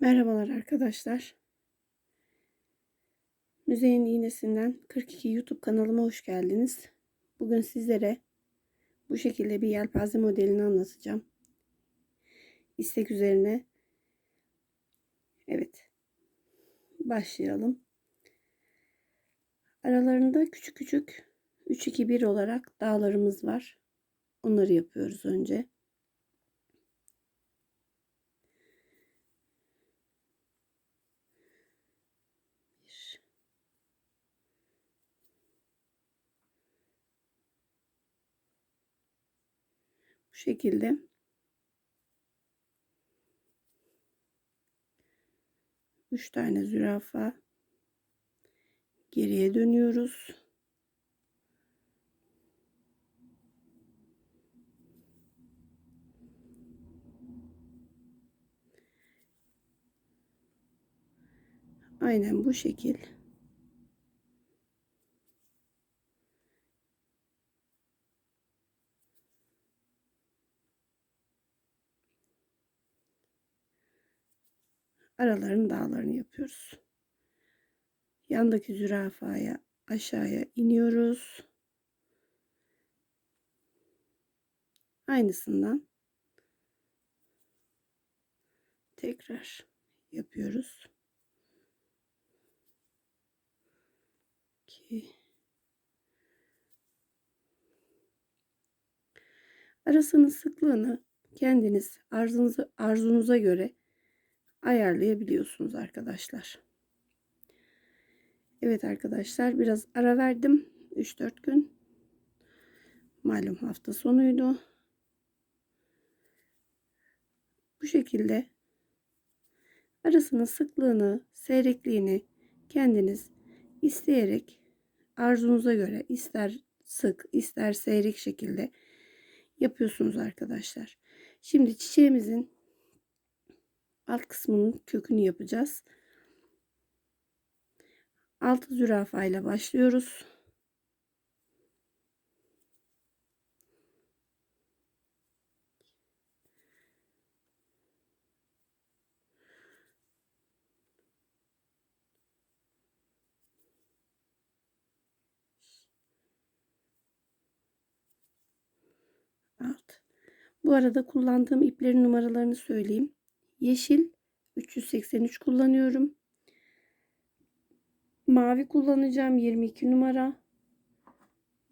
Merhabalar arkadaşlar. Müzeyin iğnesinden 42 YouTube kanalıma hoş geldiniz. Bugün sizlere bu şekilde bir yelpaze modelini anlatacağım. İstek üzerine. Evet. Başlayalım. Aralarında küçük küçük 3-2-1 olarak dağlarımız var. Onları yapıyoruz önce. Bu şekilde üç tane zürafa geriye dönüyoruz. Aynen bu şekil. Araların dağlarını yapıyoruz. Yandaki zürafaya aşağıya iniyoruz. Aynısından tekrar yapıyoruz. 2 Arasının sıklığını kendiniz arzunuza, arzunuza göre ayarlayabiliyorsunuz arkadaşlar. Evet arkadaşlar biraz ara verdim. 3-4 gün. Malum hafta sonuydu. Bu şekilde arasının sıklığını, seyrekliğini kendiniz isteyerek arzunuza göre ister sık ister seyrek şekilde yapıyorsunuz arkadaşlar. Şimdi çiçeğimizin alt kısmının kökünü yapacağız. Altı zürafa ile başlıyoruz. Bu arada kullandığım iplerin numaralarını söyleyeyim. Yeşil 383 kullanıyorum. Mavi kullanacağım 22 numara.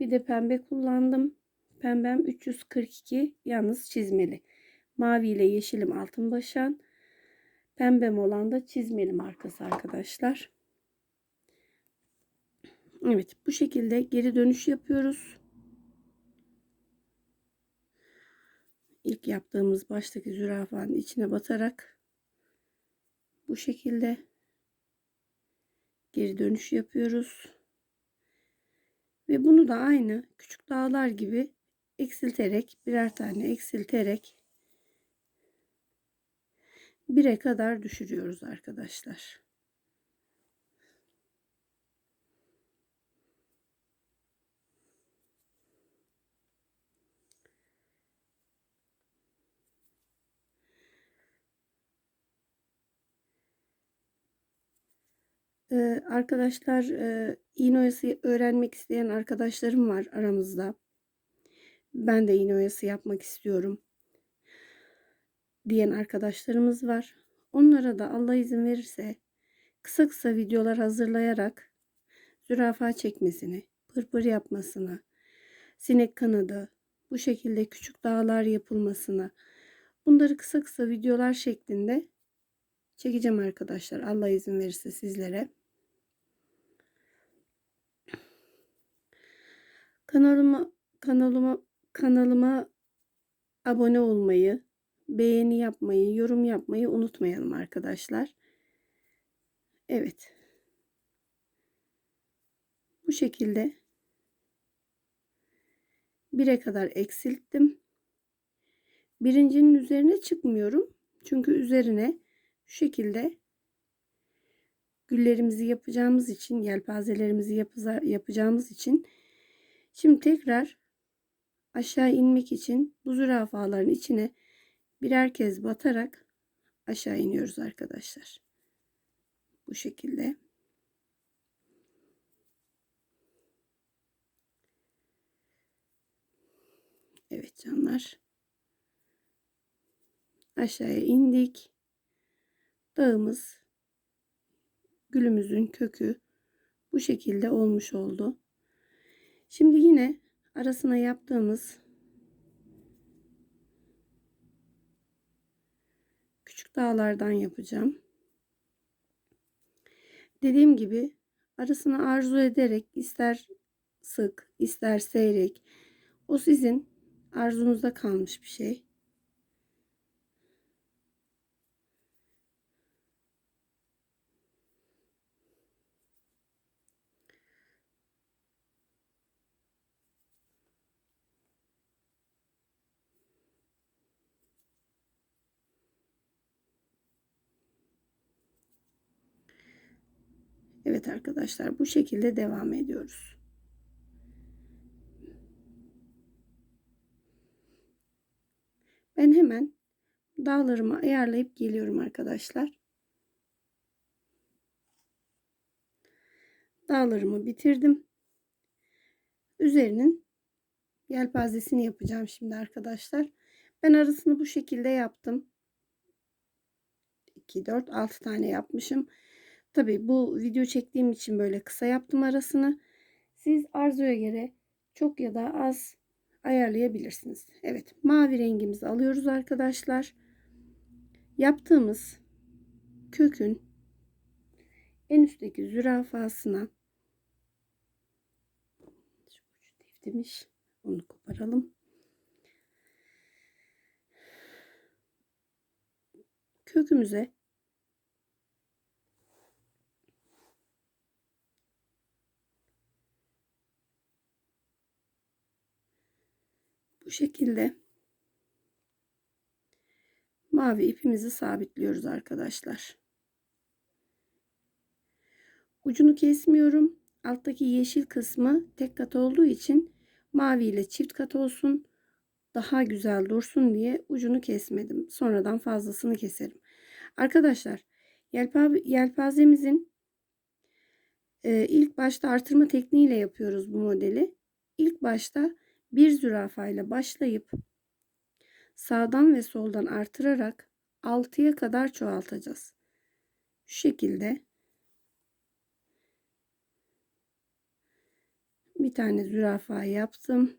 Bir de pembe kullandım. Pembem 342 yalnız çizmeli. Mavi ile yeşilim altın başan. Pembem olan da çizmeli markası arkadaşlar. Evet bu şekilde geri dönüş yapıyoruz. İlk yaptığımız baştaki zürafanın içine batarak bu şekilde geri dönüş yapıyoruz. Ve bunu da aynı küçük dağlar gibi eksilterek birer tane eksilterek bire kadar düşürüyoruz arkadaşlar. Arkadaşlar e, iğne oyası öğrenmek isteyen arkadaşlarım var aramızda. Ben de iğne oyası yapmak istiyorum diyen arkadaşlarımız var. Onlara da Allah izin verirse kısa kısa videolar hazırlayarak zürafa çekmesini, pırpır yapmasını, sinek kanadı, bu şekilde küçük dağlar yapılmasını bunları kısa kısa videolar şeklinde çekeceğim arkadaşlar. Allah izin verirse sizlere. Kanalıma kanalıma kanalıma abone olmayı, beğeni yapmayı, yorum yapmayı unutmayalım arkadaşlar. Evet. Bu şekilde 1'e kadar eksilttim. Birincinin üzerine çıkmıyorum. Çünkü üzerine şu şekilde güllerimizi yapacağımız için, yelpazelerimizi yapacağımız için şimdi tekrar aşağı inmek için bu zürafaların içine birer kez batarak aşağı iniyoruz arkadaşlar. Bu şekilde. Evet canlar. Aşağıya indik. Dağımız gülümüzün kökü bu şekilde olmuş oldu. Şimdi yine arasına yaptığımız küçük dağlardan yapacağım. Dediğim gibi arasını arzu ederek ister sık ister seyrek o sizin arzunuzda kalmış bir şey. Evet arkadaşlar bu şekilde devam ediyoruz. Ben hemen dağlarımı ayarlayıp geliyorum arkadaşlar. Dağlarımı bitirdim. Üzerinin yelpazesini yapacağım şimdi arkadaşlar. Ben arasını bu şekilde yaptım. 2 4 6 tane yapmışım. Tabi bu video çektiğim için böyle kısa yaptım arasını. Siz arzuya göre çok ya da az ayarlayabilirsiniz. Evet mavi rengimizi alıyoruz arkadaşlar. Yaptığımız kökün en üstteki zürafasına demiş. Onu koparalım. Kökümüze Bu şekilde mavi ipimizi sabitliyoruz arkadaşlar. Ucunu kesmiyorum. Alttaki yeşil kısmı tek kat olduğu için mavi ile çift kat olsun. Daha güzel dursun diye ucunu kesmedim. Sonradan fazlasını keserim. Arkadaşlar yelpazemizin e, ilk başta artırma tekniğiyle yapıyoruz bu modeli. İlk başta bir zürafa ile başlayıp sağdan ve soldan artırarak 6'ya kadar çoğaltacağız. Şu şekilde bir tane zürafa yaptım.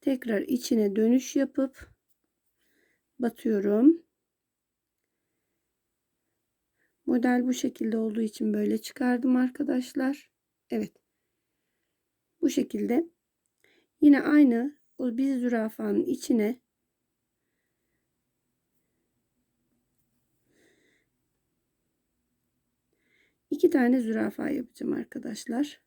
Tekrar içine dönüş yapıp batıyorum. Model bu şekilde olduğu için böyle çıkardım arkadaşlar. Evet. Bu şekilde Yine aynı o bir zürafanın içine iki tane zürafa yapacağım arkadaşlar.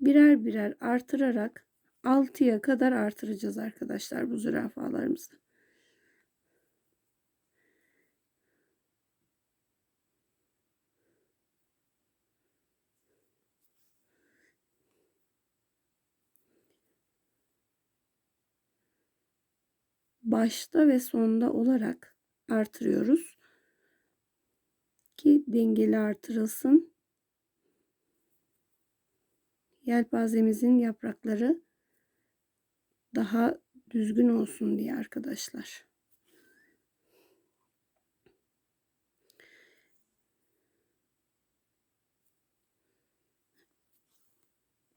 Birer birer artırarak 6'ya kadar artıracağız arkadaşlar bu zürafalarımızı. Başta ve sonda olarak artırıyoruz ki dengeli artırılsın. Yelpazemizin yaprakları daha düzgün olsun diye arkadaşlar.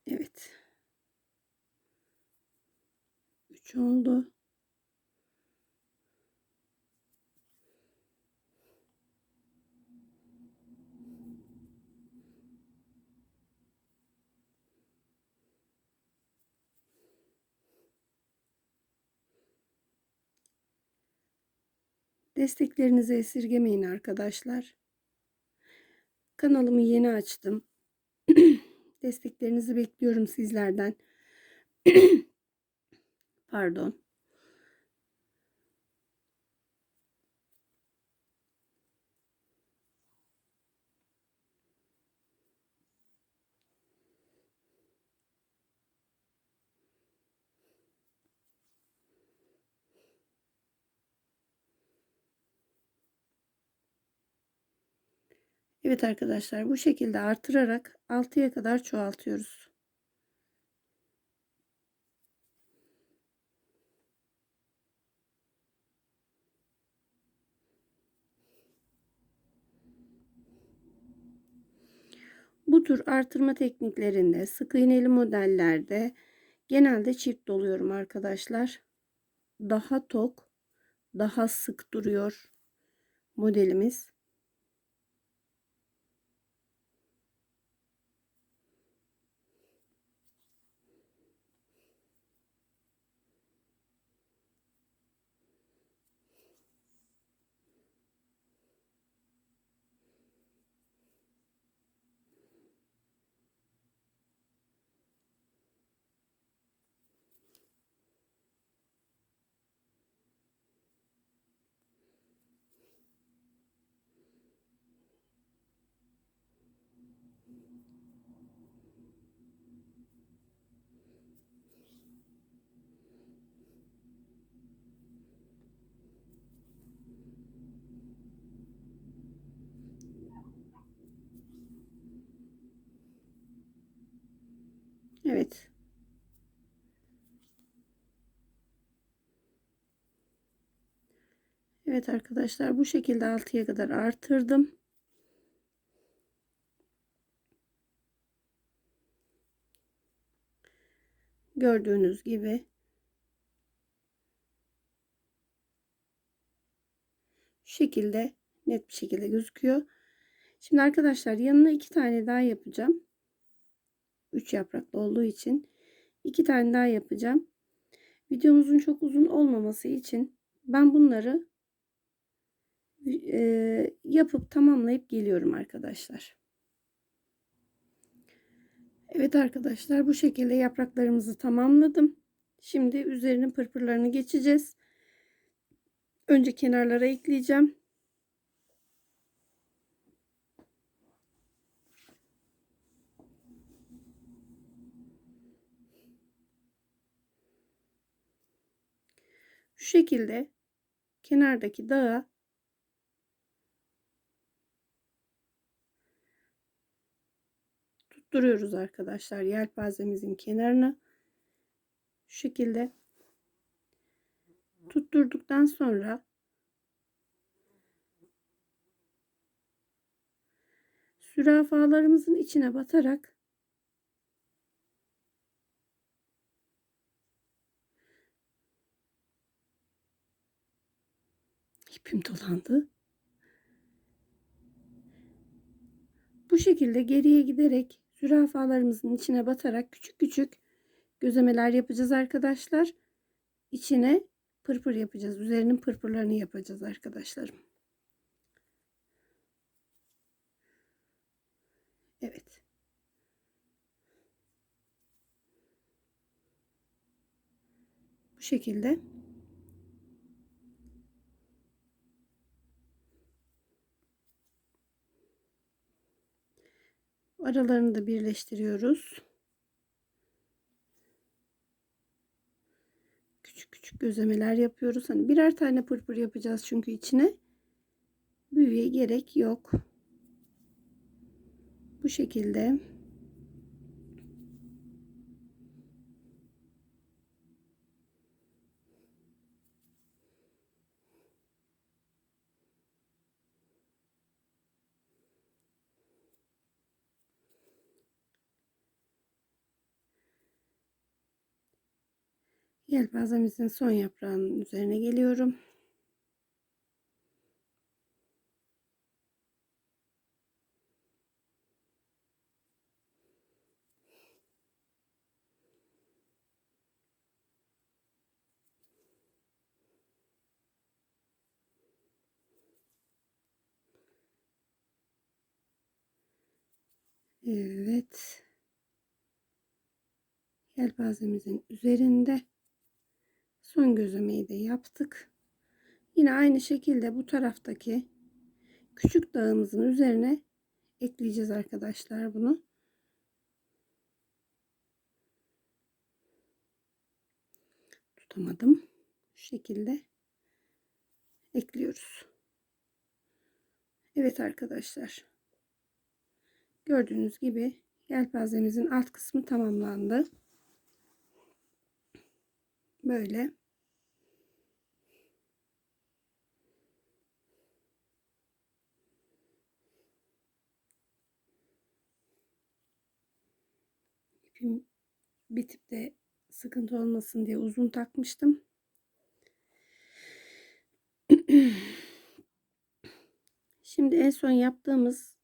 Evet. 3 oldu. Desteklerinizi esirgemeyin arkadaşlar. Kanalımı yeni açtım. Desteklerinizi bekliyorum sizlerden. Pardon. Evet arkadaşlar bu şekilde artırarak 6'ya kadar çoğaltıyoruz. Bu tür artırma tekniklerinde sık iğneli modellerde genelde çift doluyorum arkadaşlar. Daha tok, daha sık duruyor modelimiz. Evet. Evet arkadaşlar bu şekilde 6'ya kadar artırdım. Gördüğünüz gibi şekilde net bir şekilde gözüküyor. Şimdi arkadaşlar yanına iki tane daha yapacağım. 3 yapraklı olduğu için iki tane daha yapacağım. Videomuzun çok uzun olmaması için ben bunları e, yapıp tamamlayıp geliyorum arkadaşlar. Evet arkadaşlar bu şekilde yapraklarımızı tamamladım. Şimdi üzerinin pırpırlarını geçeceğiz. Önce kenarlara ekleyeceğim. Şu şekilde kenardaki dağa tutturuyoruz arkadaşlar yelpazemizin kenarına. Şu şekilde tutturduktan sonra sürafalarımızın içine batarak ipim dolandı. Bu şekilde geriye giderek zürafalarımızın içine batarak küçük küçük gözemeler yapacağız arkadaşlar. İçine pırpır yapacağız. Üzerinin pırpırlarını yapacağız arkadaşlarım. Evet. Bu şekilde aralarını da birleştiriyoruz. Küçük küçük gözemeler yapıyoruz. Hani birer tane pırpır yapacağız çünkü içine. Büyüye gerek yok. Bu şekilde Yelpazemizin son yaprağının üzerine geliyorum. Evet. Yelpazemizin üzerinde Son gözlemeyi de yaptık. Yine aynı şekilde bu taraftaki küçük dağımızın üzerine ekleyeceğiz arkadaşlar bunu. Tutamadım. Şu şekilde ekliyoruz. Evet arkadaşlar. Gördüğünüz gibi yelpazemizin alt kısmı tamamlandı. Böyle. İpim bitip de sıkıntı olmasın diye uzun takmıştım. Şimdi en son yaptığımız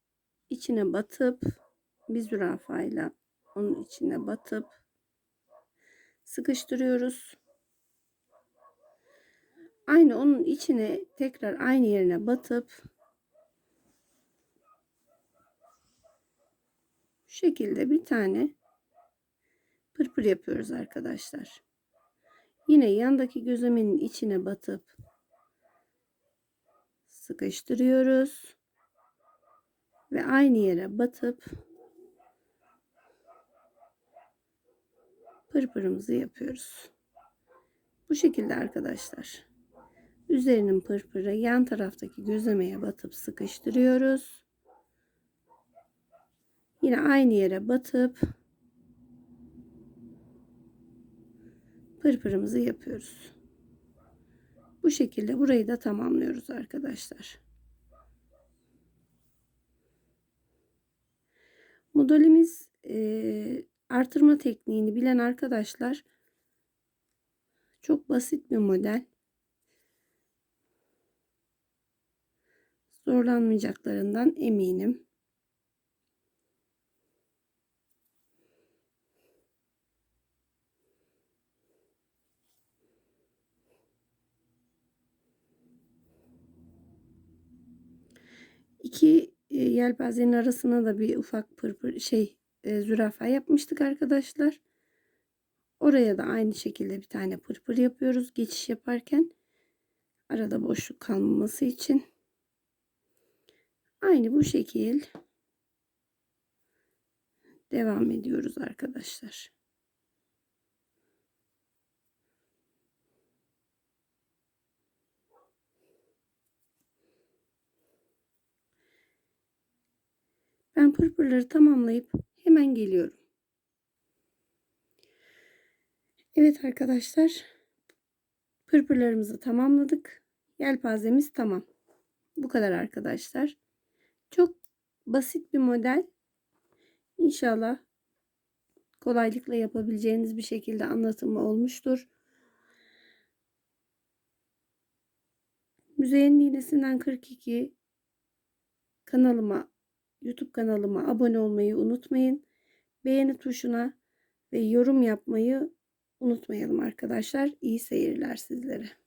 içine batıp bir zürafayla onun içine batıp sıkıştırıyoruz. Aynı onun içine tekrar aynı yerine batıp şekilde bir tane pırpır yapıyoruz arkadaşlar. Yine yandaki gözlemenin içine batıp sıkıştırıyoruz ve aynı yere batıp pırpırımızı yapıyoruz. Bu şekilde arkadaşlar. Üzerinin pırpırı yan taraftaki gözlemeye batıp sıkıştırıyoruz. Yine aynı yere batıp pırpırımızı yapıyoruz. Bu şekilde burayı da tamamlıyoruz arkadaşlar. Modelimiz e, artırma tekniğini bilen arkadaşlar çok basit bir model. Zorlanmayacaklarından eminim. İki e, yelpazenin arasına da bir ufak pırpır şey e, zürafa yapmıştık arkadaşlar. Oraya da aynı şekilde bir tane pırpır yapıyoruz geçiş yaparken. Arada boşluk kalmaması için. Aynı bu şekil devam ediyoruz arkadaşlar. Ben pırpırları tamamlayıp hemen geliyorum. Evet arkadaşlar. Pırpırlarımızı tamamladık. Yelpazemiz tamam. Bu kadar arkadaşlar. Çok basit bir model. İnşallah kolaylıkla yapabileceğiniz bir şekilde anlatımı olmuştur. Müzeyyen iğnesinden 42 kanalıma YouTube kanalıma abone olmayı unutmayın. Beğeni tuşuna ve yorum yapmayı unutmayalım arkadaşlar. İyi seyirler sizlere.